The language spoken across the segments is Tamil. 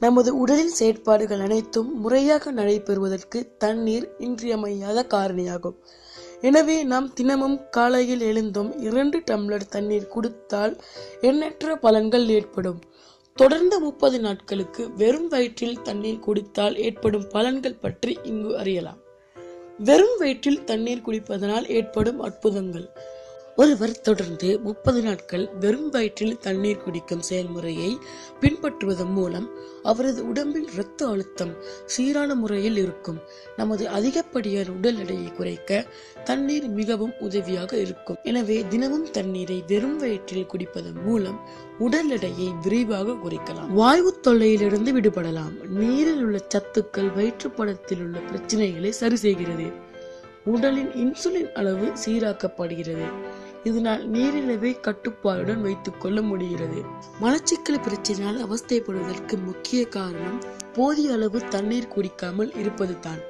நமது உடலின் செயற்பாடுகள் அனைத்தும் முறையாக நடைபெறுவதற்கு தண்ணீர் இன்றியமையாத காரணியாகும். எனவே நாம் தினமும் காலையில் எழுந்தும் இரண்டு டம்ளர் தண்ணீர் குடித்தால் எண்ணற்ற பலன்கள் ஏற்படும். தொடர்ந்து முப்பது நாட்களுக்கு வெறும் வயிற்றில் தண்ணீர் குடித்தால் ஏற்படும் பலன்கள் பற்றி இங்கு அறியலாம். வெறும் வயிற்றில் தண்ணீர் குடிப்பதனால் ஏற்படும் அற்புதங்கள். ஒருவர் தொடர்ந்து முப்பது நாட்கள் வெறும் வயிற்றில் தண்ணீர் குடிக்கும் செயல்முறையை பின்பற்றுவதன் மூலம் அவரது உடம்பில் இரத்த அழுத்தம் சீரான முறையில் இருக்கும். நமது அதிகப்படியான உடல் எடையை குறைக்க தண்ணீர் மிகவும் உதவியாக இருக்கும். எனவே தினமும் தண்ணீரை வெறும் வயிற்றில் குடிப்பதன் மூலம் உடல் எடையை விரைவாக குறைக்கலாம். வாயு தொல்லையிலிருந்து விடுபடலாம். நீரில் உள்ள சத்துக்கள் வயிற்றுப்படத்தில் உள்ள பிரச்சனைகளை சரி செய்கிறது. உடலின் இன்சுலின் அளவு சீராக்கப்படுகிறது. இதனால் நீரிழிவை கட்டுப்பாடுடன் வைத்துக் கொள்ள முடிகிறது. மலச்சிக்கல் பிரச்சனையால் அவஸ்தைப்படுவதற்கு முக்கிய காரணம் போதிய அளவு தண்ணீர் குடிக்காமல் இருப்பது தான்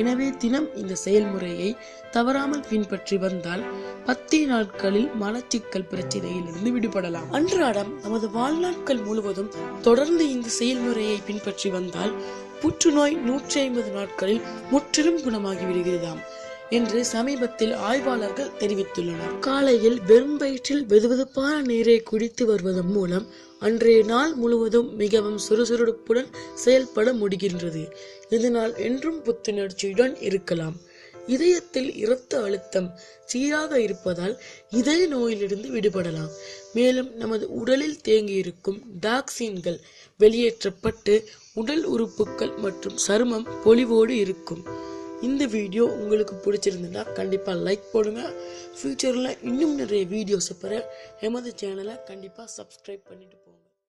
எனவே தினம் இந்த செயல்முறையை தவறாமல் பின்பற்றி வந்தால் பத்தே நாட்களில் மலச்சிக்கல் பிரச்சனையிலிருந்து விடுபடலாம். அன்றாடம் நமது வாழ்நாட்கள் முழுவதும் தொடர்ந்து இந்த செயல்முறையை பின்பற்றி வந்தால் புற்றுநோய் நூற்றி ஐம்பது நாட்களில் முற்றிலும் குணமாகி விடுகிறதாம். என்று சமீபத்தில் ஆய்வாளர்கள் தெரிவித்துள்ளனர். காலையில் வெறும் வயிற்றில் வெதுவெதுப்பான நீரை குடித்து வருவதன் மூலம் அன்றைய நாள் முழுவதும் மிகவும் சுறுசுறுப்புடன் செயல்பட முடிகின்றது. இதனால் என்றும் புத்துணர்ச்சியுடன் இருக்கலாம். இதயத்தில் இரத்த அழுத்தம் சீராக இருப்பதால் இதய நோயிலிருந்து விடுபடலாம். மேலும் நமது உடலில் தேங்கியிருக்கும் டாக்ஸின்கள் வெளியேற்றப்பட்டு உடல் உறுப்புகள் மற்றும் சருமம் பொலிவோடு இருக்கும். இந்த வீடியோ உங்களுக்கு பிடிச்சிருந்ததுன்னா கண்டிப்பாக லைக் போடுங்க. ஃப்யூச்சரில் இன்னும் நிறைய வீடியோஸை பெற எமது சேனலை கண்டிப்பாக சப்ஸ்கிரைப் பண்ணிட்டு